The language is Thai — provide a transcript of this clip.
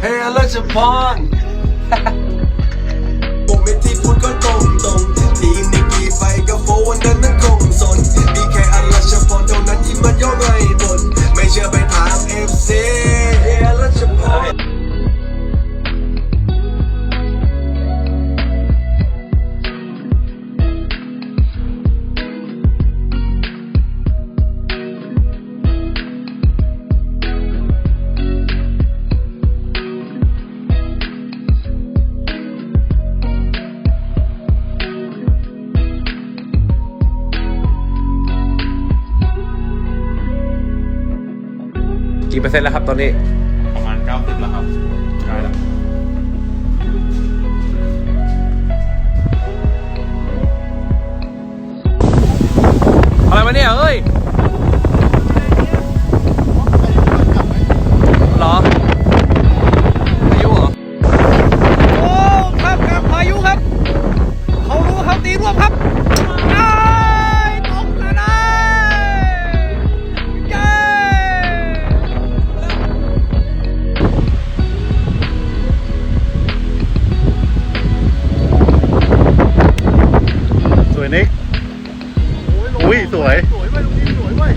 เฮ้ยรัช กี่เปอร์เซ็นต์แล้วครับตอนนี้ ประมาณ 90 แล้วครับใช่แล้วอะไรมาเนี่ยเอ้ยเหรอพายุเหรอ โอ้ ครับครับพายุครับ เขารู้เขาตีร่วมครับ สวย สวยเว้ยลูกนี้สวยเว้ย